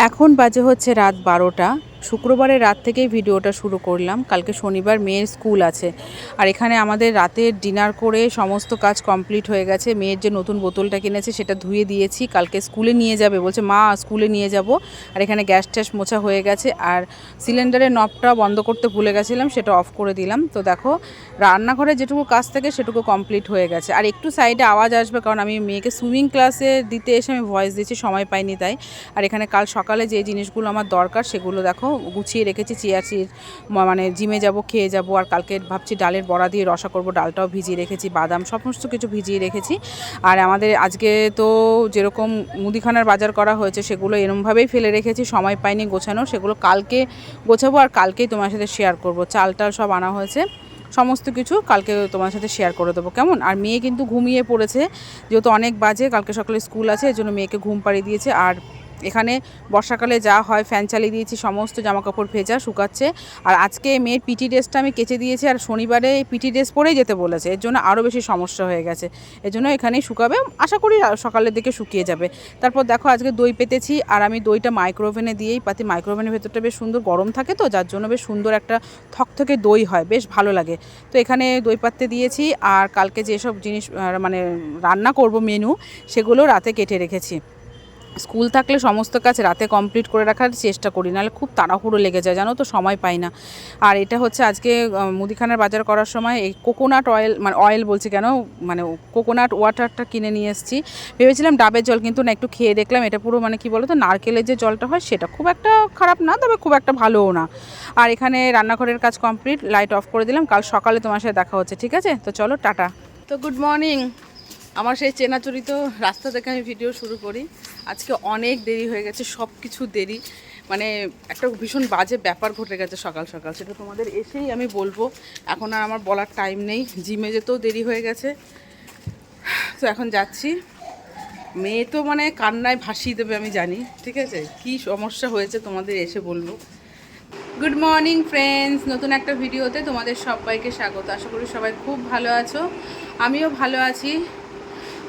এখন বাজে হচ্ছে রাত বারোটা। শুক্রবারের রাত থেকেই ভিডিওটা শুরু করলাম। কালকে শনিবার মেয়ের স্কুল আছে। আর এখানে আমাদের রাতের ডিনার করে সমস্ত কাজ কমপ্লিট হয়ে গেছে। মেয়ের যে নতুন বোতলটা কিনেছে, সেটা ধুয়ে দিয়েছি। কালকে স্কুলে নিয়ে যাবে বলছে, মা, স্কুলে নিয়ে যাব। আর এখানে গ্যাস ট্যাস মোছা হয়ে গেছে। আর সিলিন্ডারের নবটা বন্ধ করতে ভুলে গেছিলাম, সেটা অফ করে দিলাম। তো দেখো, রান্নাঘরে যেটুকু কাজ থাকে, সেটুকু কমপ্লিট হয়ে গেছে। আর একটু সাইডে আওয়াজ আসবে, কারণ আমি মেয়েকে সুইমিং ক্লাসে দিতে এসে আমি ভয়েস দিচ্ছি, সময় পাইনি তাই। আর এখানে কাল সকালে যে জিনিসগুলো আমার দরকার, সেগুলো দেখো গুছিয়ে রেখেছি চেয়ার চির মানে জিমে যাব, খেয়ে যাব, আর কালকে ভাবছি ডালের বড়া দিয়ে রসা করব, ডালটাও ভিজিয়ে রেখেছি, বাদাম সমস্ত কিছু ভিজিয়ে রেখেছি। আর আমাদের আজকে তো যেরকম মুদিখানার বাজার করা হয়েছে, সেগুলো এরমভাবেই ফেলে রেখেছি, সময় পাইনি গোছানো সেগুলো কালকে গোছাবো আর কালকেই তোমার সাথে শেয়ার করব। চাল টাল সব আনা হয়েছে, সমস্ত কিছু কালকে তোমার সাথে শেয়ার করে দেবো, কেমন? আর মেয়ে কিন্তু ঘুমিয়ে পড়েছে, যেহেতু অনেক বাজে, কালকে সকালে স্কুল আছে এর জন্য মেয়েকে ঘুম পাড়িয়ে দিয়েছে, আর এখানে বর্ষাকালে যা হয় ফ্যান চালিয়ে দিয়েছি, সমস্ত জামা কাপড় ভেজা, শুকাচ্ছে। আর আজকে মেয়ের পিটি ড্রেসটা আমি কেচে দিয়েছি আর শনিবারে পিটি ড্রেস পরেই যেতে বলেছে। এর জন্য আরও বেশি সমস্যা হয়ে গেছে। এর জন্য এখানেই শুকাবে। আশা করি সকালের দিকে শুকিয়ে যাবে। তারপর দেখো, আজকে দই পেতেছি আর আমি দইটা মাইক্রোওভেনে দিয়েই পাতি। মাইক্রোওভেনের ভেতরটা বেশ সুন্দর গরম থাকে তো, যার জন্য বেশ সুন্দর একটা থকথকে দই হয়, বেশ ভালো লাগে। তো এখানে দই পাত্তে দিয়েছি আর কালকে যেসব জিনিস মানে রান্না করব মেনু সেগুলো রাতে কেটে রেখেছি। স্কুল থাকলে সমস্ত কাজ রাতে কমপ্লিট করে রাখার চেষ্টা করি, নাহলে খুব তাড়াহুড়ো লেগে যায়, জানো তো? সময় পাই না। আর এটা হচ্ছে আজকে মুদিখানার বাজার করার সময় এই কোকোনাট অয়েল মানে অয়েল বলছি কেন? মানে কোকোনাট ওয়াটারটা কিনে নিয়ে এসেছি। ভেবেছিলাম ডাবের জল, কিন্তু না, একটু খেয়ে দেখলাম এটা পুরো মানে কি বলো তো নারকেলের যে জলটা হয়, সেটা খুব একটা খারাপ না, তবে খুব একটা ভালোও না। আর এখানে রান্নাঘরের কাজ কমপ্লিট লাইট অফ করে দিলাম, কাল সকালে তোমার সাথে দেখা হচ্ছে, ঠিক আছে? তো চলো, টাটা। তো গুড মর্নিং আমার সেই চেনাচরিত রাস্তা থেকে আমি ভিডিও শুরু করি। আজকে অনেক দেরি হয়ে গেছে সব কিছু দেরি। মানে একটা ভীষণ বাজে ব্যাপার ঘটে গেছে সকাল সকাল, সেটা তোমাদের এসেই আমি বলব। এখন আর আমার বলার টাইম নেই, জিমে যেতেও দেরি হয়ে গেছে। তো এখন যাচ্ছি। মেয়ে তো মানে কান্নায় ভাসিয়ে দেবে, আমি জানি, ঠিক আছে? কি সমস্যা হয়েছে তোমাদের এসে বলব। গুড মর্নিং ফ্রেন্ডস নতুন একটা ভিডিওতে তোমাদের সবাইকে স্বাগত। আশা করি সবাই খুব ভালো আছো। আমিও ভালো আছি।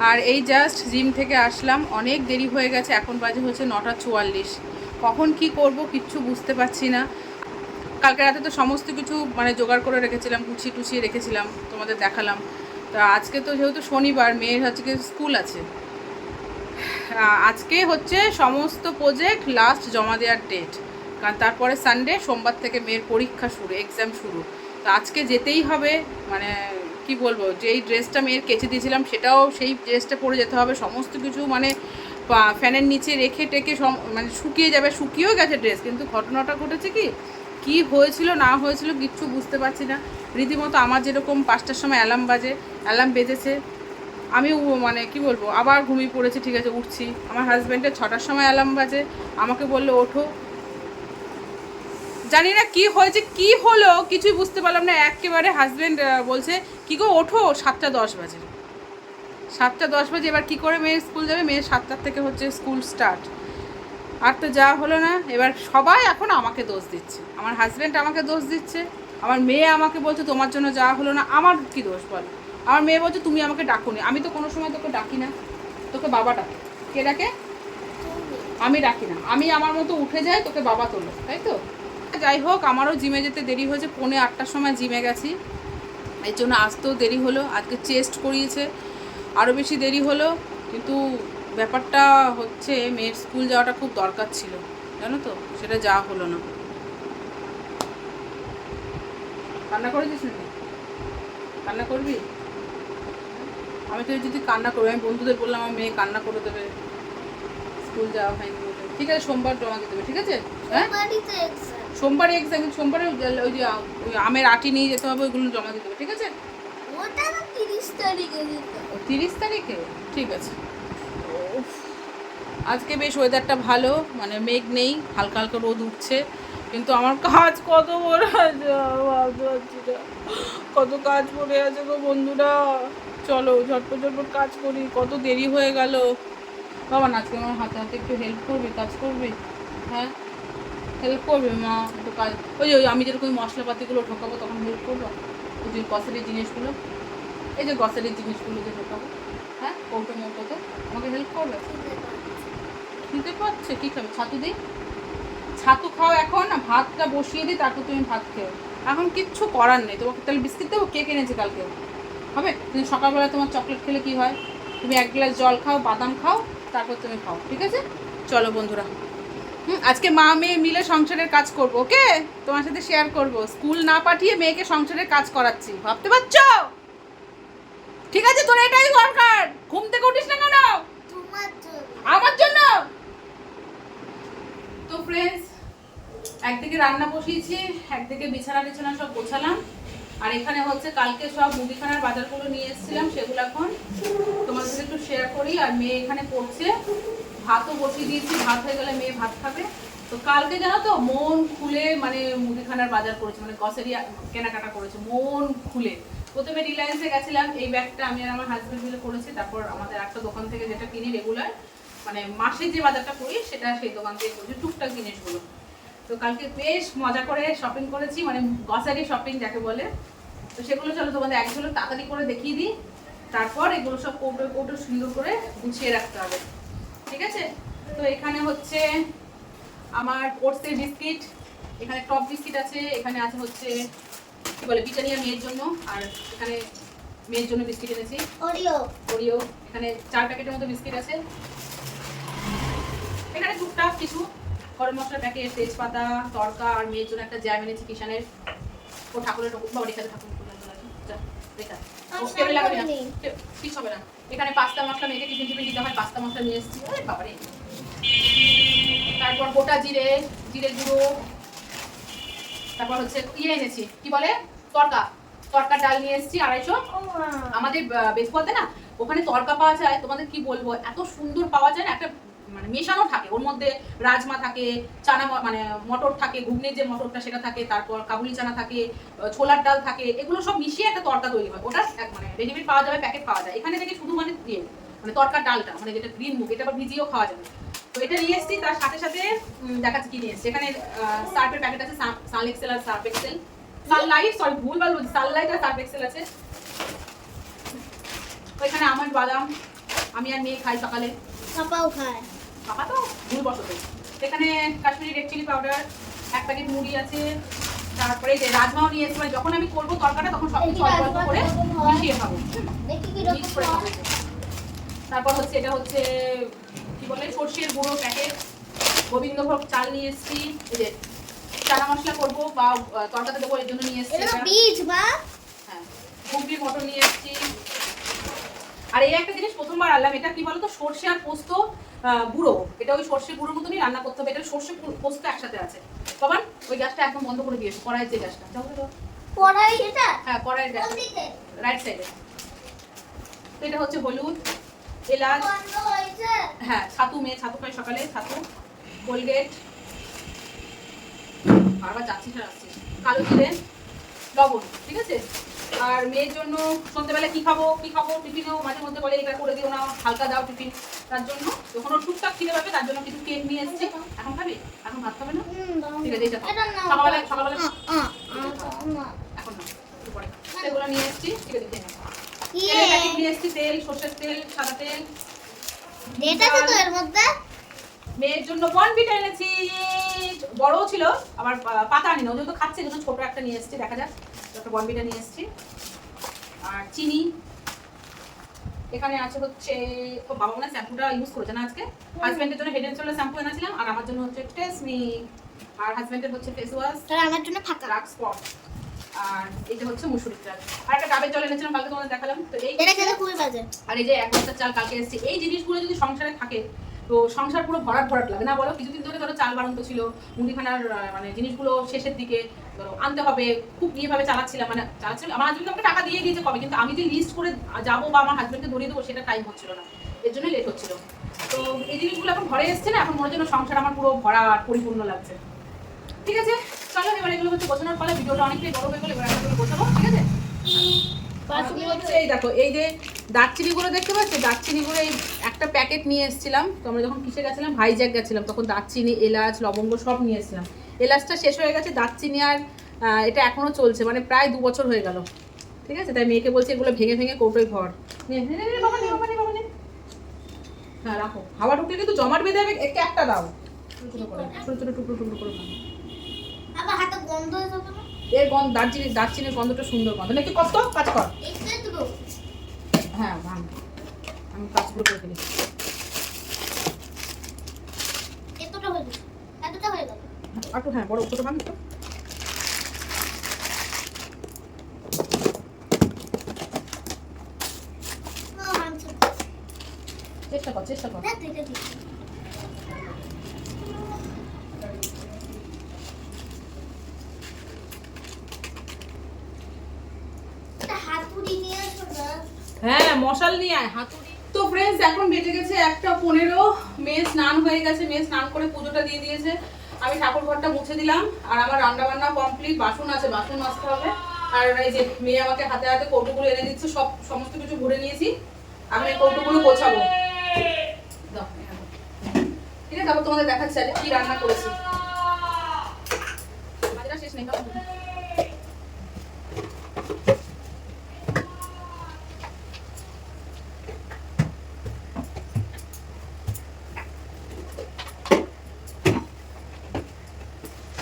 আর এই জাস্ট জিম থেকে আসলাম। অনেক দেরি হয়ে গেছে, এখন বাজে হচ্ছে নটা চুয়াল্লিশ। কখন কি করব কিচ্ছু বুঝতে পারছি না। কালকে রাতে তো সমস্ত কিছু মানে জোগাড় করে রেখেছিলাম, গুছিয়ে টুছিয়ে রেখেছিলাম, তোমাদের দেখালাম। তা আজকে তো যেহেতু শনিবার, মেয়ের আজকে স্কুল আছে। আজকে হচ্ছে সমস্ত প্রজেক্ট লাস্ট জমা দেওয়ার ডেট কারণ তারপরে সানডে সোমবার থেকে মেয়ের পরীক্ষা শুরু এক্সাম শুরু। তো আজকে যেতেই হবে মানে কি বলব, যেই ড্রেসটা মেয়ের কেচে দিয়েছিলাম সেটাও সেই ড্রেসটা পরে যেতে হবে। সমস্ত কিছু মানে ফ্যানের নিচে রেখে টেকে মানে শুকিয়ে যাবে, শুকিয়েও গেছে ড্রেস কিন্তু ঘটনাটা ঘটেছে কি? কি হয়েছিল, না হয়েছিল কিচ্ছু বুঝতে পারছি না। রীতিমতো আমার যেরকম পাঁচটার সময় অ্যালার্ম বাজে অ্যালার্ম বেজেছে। আমি মানে কি বলব, আবার ঘুমিয়ে পড়েছি, ঠিক আছে, উঠছি। আমার হাজব্যান্ডের ছটার সময় অ্যালার্ম বাজে। আমাকে বলল, ওঠো। জানি না কি হয়েছে কি হলো কিছুই বুঝতে পারলাম না। একেবারে হাজব্যান্ড বলছে কি গো ওঠো সাতটা দশ বাজে। সাতটা দশ বাজে এবার কি করে মেয়ে স্কুল যাবে? মেয়ে সাতটার থেকে হচ্ছে স্কুল স্টার্ট আর তো যা হলো না। এবার সবাই এখন আমাকে দোষ দিচ্ছে। আমার হাজব্যান্ড আমাকে দোষ দিচ্ছে। আমার মেয়ে আমাকে বলছে তোমার জন্য যাওয়া হলো না। আমার কি দোষ বল? আমার মেয়ে বলছে তুমি আমাকে ডাকুনি। আমি তো কোনো সময় তোকে ডাকি না। তোকে বাবা ডাকে। কে ডাকে? আমি ডাকি না। আমি আমার মতো উঠে যাই তোকে বাবা তোলো। তাই তো? যাই হোক, আমারও জিমে যেতে দেরি হয়েছে। পৌনে আটটার সময় জিমে গেছি। এর জন্য আসতেও দেরি হলো, আজকে চেস্ট করিয়েছে। আরও বেশি দেরি হলো, কিন্তু ব্যাপারটা হচ্ছে, মেয়ের স্কুল যাওয়াটা খুব দরকার ছিল, জানো তো? সেটা যাওয়া হলো না। কান্না করেছিস নাকি? কান্না করবি? আমি তো যদি কান্না করবি আমি বন্ধুদের বললাম, আমার মেয়ে কান্না করে দেবে। স্কুল যাওয়া হয়নি। ঠিক আছে, সোমবার জমা দিয়ে দেবে, ঠিক আছে? হ্যাঁ। সোমবারে এক্সাম সোমবারে ওই যে ওই আমের আটি নিয়ে যেতে হবে ওইগুলো জমা দিতে হবে ঠিক আছে? ওটা তিরিশ তারিখে তিরিশ তারিখে? ঠিক আছে। আজকে বেশ ওয়েদারটা ভালো মানে মেঘ নেই হালকা হালকা রোদ উঠছে কিন্তু আমার কাজ কত বড়। কত কাজ পড়ে আছে গো বন্ধুরা। চলো ঝটপট ঝটপট কাজ করি কত দেরি হয়ে গেল। বাবা না আজকে আমার হাতে হাতে একটু হেল্প করবি কাজ করবি? হ্যাঁ? হেল্প করবে মা, একটু কাজ ওই যে আমি যেরকম মশলাপাতিগুলো ঢোকাবো, তখন হেল্প করব। ওই যে গ্রসারির জিনিসগুলো। এই যে গ্রসারির জিনিসগুলো যে ঢোকাবো। হ্যাঁ কৌটো মৌটোতে আমাকে হেল্প করবে? খিদে পাচ্ছে কি খাবে? ছাতু দিই? ছাতু খাও এখন, না ভাতটা বসিয়ে দিই, তারপর তুমি ভাত খেও এখন কিচ্ছু করার নেই। তোমাকে তাহলে বিস্কিট দেবো? কে কিনেছে কালকে। হবে? তুমি সকালবেলা তোমার চকলেট খেলে কি হয়? তুমি এক গ্লাস জল খাও, বাদাম খাও, তারপর তুমি খাও। ঠিক আছে? চলো বন্ধুরা। হুম আজকে মা মেয়ে মিলে সংসারের কাজ করব ওকে? তোমার সাথে শেয়ার করব। স্কুল না পাঠিয়ে মেয়েকে সংসারের কাজ করাচ্ছি ভাবতে পারছ? ঠিক আছে তোর এটাই দরকার। ঘুম থেকে উঠিস না কেন? আমার জন্য? তো ফ্রেন্ডস একদিকে রান্না বসিয়েছি একদিকে বিছানা বিছানা সব গোছালাম। আর এখানে হচ্ছে কালকে সব মুদিখানার বাজারগুলো নিয়ে এসেছিলাম সেগুলো এখন তোমার সাথে একটু শেয়ার করি। আর মেয়ে এখানে পড়ছে। ভাতও বসিয়ে দিয়েছি, ভাত হয়ে গেলে মেয়ে ভাত খাবে। তো কালকে জানো তো, মন খুলে মানে মুদিখানার বাজার করেছে মানে গ্রসারি কেনাকাটা করেছে, মন খুলে। প্রথমে রিলায়েন্সে গেছিলাম, এই ব্যাগটা আমি আর আমার হাজব্যান্ড মিলে করেছি, তারপর আমাদের একটা দোকান থেকে যেটা কিনি রেগুলার মানে মাসে যে বাজারটা করি, সেটা সেই দোকান থেকে করেছি, টুকটাক জিনিসগুলো। তো কালকে বেশ মজা করে শপিং করেছি মানে গ্রসারি শপিং যাকে বলে। তো সেগুলো চলো তোমাদের একগুলো তাড়াতাড়ি করে দেখিয়ে দিই। তারপর এগুলো সব কৌটো কৌটো সুন্দর করে গুছিয়ে রাখতে হবে। ঠিক আছে? তো এখানে হচ্ছে আমার ওটসের বিস্কিট এখানে টপ বিস্কিট আছে এখানে আছে হচ্ছে কি বলে ব্রিটানিয়া মেয়ের জন্য আর এখানে মেয়ের জন্য বিস্কিট এনেছি। ওরিও ওরিও এখানে চার প্যাকেটের মতো বিস্কিট আছে। এখানে টুকটাক কিছু গরম মশলার প্যাকেট তেজপাতা তড়কা আর মেয়ের জন্য একটা জ্যাম এনেছি কিষানের ও ঠাকুরের ঠাকুর পুজো করে আসো। আচ্ছা, টেবিলে লাগাবি না। আমি হবে না। এখানে পাস্তা মশলা মেয়েকে টিফিন টিফিন দিতে হয় পাস্তা মশলা নিয়ে এসেছি। ওরে বাবারে। তারপর গোটা জিরে জিরে গুঁড়ো। তারপর হচ্ছে ইয়ে এনেছি কি বলে? তরকা। তরকার ডাল নিয়ে এসেছি আড়াইশো। আমাদের বেসপথে না ওখানে তরকা পাওয়া যায়। তোমাদের কি বলব? এত সুন্দর পাওয়া যায় না একটা মানে মেশানো থাকে। ওর মধ্যে রাজমা থাকে, চানা মানে মটর থাকে, ঘুগনির যে মটরটা সেটা থাকে, তারপর কাবুলি চানা থাকে ছোলার ডাল থাকে, এগুলো সব মিশিয়ে একটা তরকা তৈরি হয়। ওটা মানে রেডিমেড পাওয়া যাবে প্যাকেট পাওয়া যায়। এখানে থেকে শুধু মানে ইয়ে মানে তরকার ডালটা মানে যেটা গ্রিন মুগ, এটা আবার ভিজিয়েও খাওয়া যাবে। তো এটা নিয়ে এসেছি, তার সাথে সাথে দেখাচ্ছি কি নিয়ে এসেছি। এখানে সার্ফের প্যাকেট আছে সাল এক্সেল আর সার্ফ এক্সেল। সানলাইট সরি ভুল ভালো বলছি সানলাইট আর সার্ফ এক্সেল আছে। ওইখানে আমার বাদাম, আমি আর মেয়ে খাই সকালে। পাপাও খায়। পাপা তো? ভুল বসতে। এখানে কাশ্মীরি রেড চিলি পাউডার এক প্যাকেট মুড়ি আছে তারপরে যে রাজমাও নিয়ে এসেছি মানে যখন আমি করব তরকাটা তখন সব কিছু অল্প অল্প করে মিশিয়ে খাব। তারপর হচ্ছে এটা হচ্ছে কি বলে সর্ষের গুঁড়ো প্যাকেট গোবিন্দভোগ চাল নিয়ে এসেছি এই যে চানা মশলা করব বা তরকাতে দেবো এর জন্য নিয়ে এসেছি। বীজ মা। হ্যাঁ ঘুগনির মটর নিয়ে এসেছি। আর এই একটা জিনিস প্রথমবার আনলাম এটা কি বলতো? সর্ষে আর পোস্ত গুঁড়ো। এটা ওই সর্ষে গুঁড়োর মতনই রান্না করতে হবে। এটা সর্ষে পোস্ত একসাথে আছে। বাবান ওই গ্যাসটা একদম বন্ধ করে দিয়েছে কড়াইয়ের যে গ্যাসটা। তো, এটা? হ্যাঁ কড়াইয়ের গ্যাস। রাইট সাইডে। তো এটা হচ্ছে হলুদ এলাচ। হ্যাঁ ছাতু মেয়ে ছাতু খাই সকালে ছাতু কোলগেট। বারবার যাচ্ছিস আর আসছিস। কালো জিরে লবণ ঠিক আছে? আর মেয়ের জন্য সন্ধ্যেবেলা কি খাব কি খাব টিফিনেও মাঝে মধ্যে বলে এটা করে দিও না হালকা দাও টিফিন। তার জন্য যখন ওর টুকটাক খিদে পাবে তার জন্য কিছু কেক নিয়ে এসেছি। এখন খাবি? এখন ভাত খাবে না? ঠিক আছে। সকালবেলা সকালবেলা আ, আ, আ, আ। এখন সেগুলো নিয়ে এসেছি। ঠিক আছে প্যাকেট নিয়ে এসেছি তেল সর্ষের তেল সাদা তেল। ডেট আছে তো এর মধ্যে? মেয়ের জন্য বনবিটা এনেছি। বড়ও ছিল আবার পাতা আনি না ও যেহেতু খাচ্ছে ছোট একটা নিয়ে এসেছি দেখা যাক। একটা বনবিটা নিয়ে এসেছি। আর চিনি এখানে আছে হচ্ছে ও বাবা মনে শ্যাম্পুটা ইউজ করেছে না আজকে? হাজব্যান্ডের জন্য হেড এন্ড শোল্ডার শ্যাম্পু এনেছিলাম আর আমার জন্য হচ্ছে টেসমি আর হাজব্যান্ডের হচ্ছে ফেস ওয়াশ আমার জন্য ফাঁকা। রাগ স্পট আর এটা হচ্ছে মুসুরির চাল আর একটা ডাবের জল এনেছিলাম কালকে তোমাদের দেখালাম। তো এই এটা খেতে খুবই বাজে। আর এই যে এক বস্তা চাল কালকে এসেছে। এই জিনিসগুলো যদি সংসারে থাকে তো সংসার পুরো ভরাট ভরাট লাগে। না বলো কিছুদিন ধরে ধরো চাল বাড়ন্ত ছিল মুদিখানার মানে জিনিসগুলো শেষের দিকে ধরো আনতে হবে খুব ইয়েভাবে চালাচ্ছিলাম মানে চালাচ্ছিলাম আমার হাজবেন্ড আমাকে টাকা দিয়ে দিয়েছে কবে কিন্তু আমি যে লিস্ট করে যাব বা আমার হাজবেন্ডকে ধরিয়ে দেবো সেটা টাইম হচ্ছিল না। এর জন্য লেট হচ্ছিল। তো এই জিনিসগুলো এখন ঘরে এসছে না এখন মনে হচ্ছে সংসার আমার পুরো ভরাট পরিপূর্ণ লাগছে। ঠিক আছে? চলো এবার এগুলো হচ্ছে বোঝানোর ফলে ভিডিওটা অনেকটাই বড় হয়ে গেলে এবার করে গোছাবো ঠিক আছে? এই দেখো এই যে দারচিনি গুলো দেখতে পাচ্ছ? দারচিনি গুলো এই একটা প্যাকেট নিয়ে এসেছিলাম। তো আমরা যখন কিসে গেছিলাম? ভাইজ্যাক গেছিলাম। তখন দারচিনি এলাচ লবঙ্গ সব নিয়ে এসেছিলাম। এলাচটা শেষ হয়ে গেছে। দারচিনি আর এটা এখনও চলছে। মানে প্রায় দু বছর হয়ে গেল। ঠিক আছে? তাই মেয়েকে বলছি এগুলো ভেঙে ভেঙে কৌটোয় নে। হ্যাঁ রাখো। হাওয়া ঢুকলে কিন্তু জমাট বেঁধে যাবে একটা একটা দাও। ছোট ছোট করে। ছোট ছোট টুকরো টুকরো করে এর গন্ধ দারচিনি দারচিনির গন্ধটা সুন্দর গন্ধ। নাকি কত কাজ কর। হ্যাঁ ভাঙ। আমি কাজগুলো করে ফেলি এতটা হয়ে গেছে। এতটা হয়ে গেল। একটু হ্যাঁ বড় ছোটো ভাঙ তো চেষ্টা কর চেষ্টা কর দেখ দেখে দিই একটা হাতুড়ি নিয়ে এসো না হ্যাঁ মশাল নিয়ে আয় হাতুড়ি তো ফ্রেন্ডস এখন বেজে গেছে একটা পনেরো। মেয়ে স্নান হয়ে গেছে, মেয়ে স্নান করে পুজোটা দিয়ে দিয়েছে। আমি ঠাকুর ঘরটা মুছে দিলাম, আর আমার রান্না বান্না কমপ্লিট বাসন আছে, বাসন মাজতে হবে। আর এই যে মেয়ে আমাকে হাতে হাতে কৌটোগুলো এনে দিচ্ছে, সব, সমস্ত কিছু ঘুরে নিয়েছি। আমি এই কৌটোগুলো গোছাবো। ঠিক আছে, তারপর তোমাদের দেখাচ্ছি আজকে কি রান্না করেছি। শেষ নেই দাও।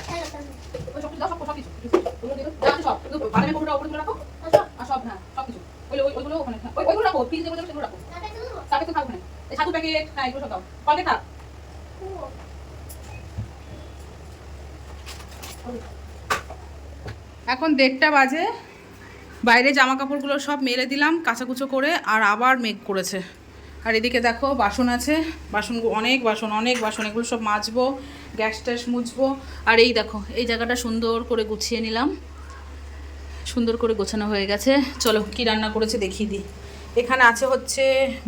হ্যালো তাহলে ওই সব কিছু দাও, সব সব কিছু। ওগুলো দিয়ে দাও। যা আছে সব। শুধু বাদামের কৌটোটা ওপরে তুলে রাখো। আর সব হ্যাঁ, সব কিছু। ওই- ওইগুলো ওখানে, হ্যাঁ। ওই- ওইগুলো রাখো, ফ্রিজে যেগুলো সেগুলো রাখো। তো থাক ওখানে। এই ছাতু প্যাকেট, হ্যাঁ, এগুলো সব দাও। কলকে থাক। এখন দেড়টা বাজে বাইরে জামা কাপড়গুলো সব মেলে দিলাম কাঁচাকুচো করে আর আবার মেঘ করেছে আর এদিকে দেখো বাসন আছে বাসন অনেক বাসন অনেক বাসন এগুলো সব মাজবো গ্যাস ট্যাস মুছবো আর এই দেখো এই জায়গাটা সুন্দর করে গুছিয়ে নিলাম সুন্দর করে গোছানো হয়ে গেছে। চলো কি রান্না করেছে দেখিয়ে দিই। এখানে আছে হচ্ছে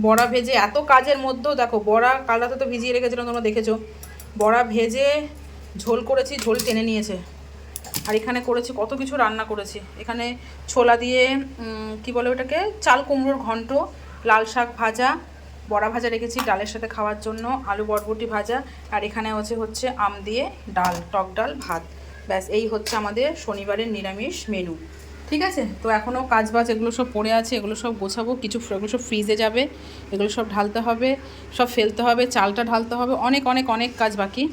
বড়া ভেজে, এত কাজের মধ্যেও দেখো, বড়া কাল রাতে তো ভিজিয়ে রেখেছিলাম, তোমরা দেখেছ। বড়া ভেজে ঝোল করেছি, ঝোল টেনে নিয়েছে। আর এখানে করেছি, কত কিছু রান্না করেছি। এখানে ছোলা দিয়ে কি বলে ওটাকে? চাল কুমড়োর ঘন্ট, লাল শাক ভাজা, বড়া ভাজা রেখেছি ডালের সাথে খাওয়ার জন্য, আলু বরবটি ভাজা, আর এখানে হচ্ছে হচ্ছে আম দিয়ে ডাল, টক ডাল, ভাত। ব্যাস, এই হচ্ছে আমাদের শনিবারের নিরামিষ মেনু ঠিক আছে? তো এখনও কাজ বাজ, এগুলো সব পড়ে আছে, এগুলো সব গোছাবো, কিছু এগুলো সব ফ্রিজে যাবে, এগুলো সব ঢালতে হবে, সব ফেলতে হবে, চালটা ঢালতে হবে, অনেক অনেক অনেক কাজ বাকি।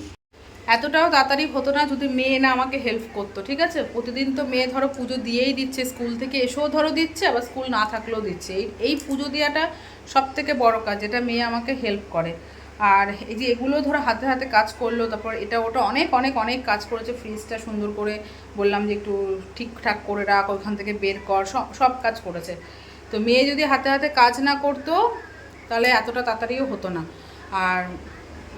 এতটাও তাড়াতাড়ি হতো না যদি মেয়ে না আমাকে হেল্প করতো, ঠিক আছে? প্রতিদিন তো মেয়ে ধরো পুজো দিয়েই দিচ্ছে স্কুল থেকে এসেও ধরো দিচ্ছে, আবার স্কুল না থাকলেও দিচ্ছে। এই এই পুজো দেওয়াটা সব থেকে বড় কাজ, যেটা মেয়ে আমাকে হেল্প করে। আর এই যে এগুলো ধরো হাতে হাতে কাজ করল, তারপর এটা ওটা অনেক অনেক অনেক কাজ করেছে ফ্রিজটা সুন্দর করে বললাম যে একটু ঠিকঠাক করে রাখ ওইখান থেকে বের কর, সব সব কাজ করেছে। তো মেয়ে যদি হাতে হাতে কাজ না করতো, তাহলে এতটা তাড়াতাড়িও হতো না। আর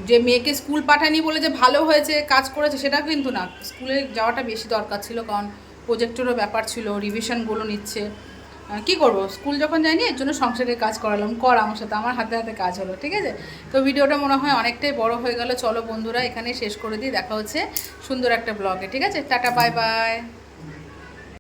যে মেয়েকে স্কুল পাঠায়নি বলে যে ভালো হয়েছে, কাজ করেছে, সেটা কিন্তু না। স্কুলে যাওয়াটা বেশি দরকার ছিল, কারণ প্রজেক্টেরও ব্যাপার ছিল রিভিশনগুলো নিচ্ছে। কি করব? স্কুল যখন যাইনি, এর জন্য সংসারের কাজ করালাম। কর, আমার সাথে। আমার হাতে হাতে কাজ হলো, ঠিক আছে? তো ভিডিওটা মনে হয় অনেকটাই বড় হয়ে গেল। চলো বন্ধুরা এখানে শেষ করে দিই। দেখা হচ্ছে সুন্দর একটা ব্লগে ঠিক আছে? Tata bye bye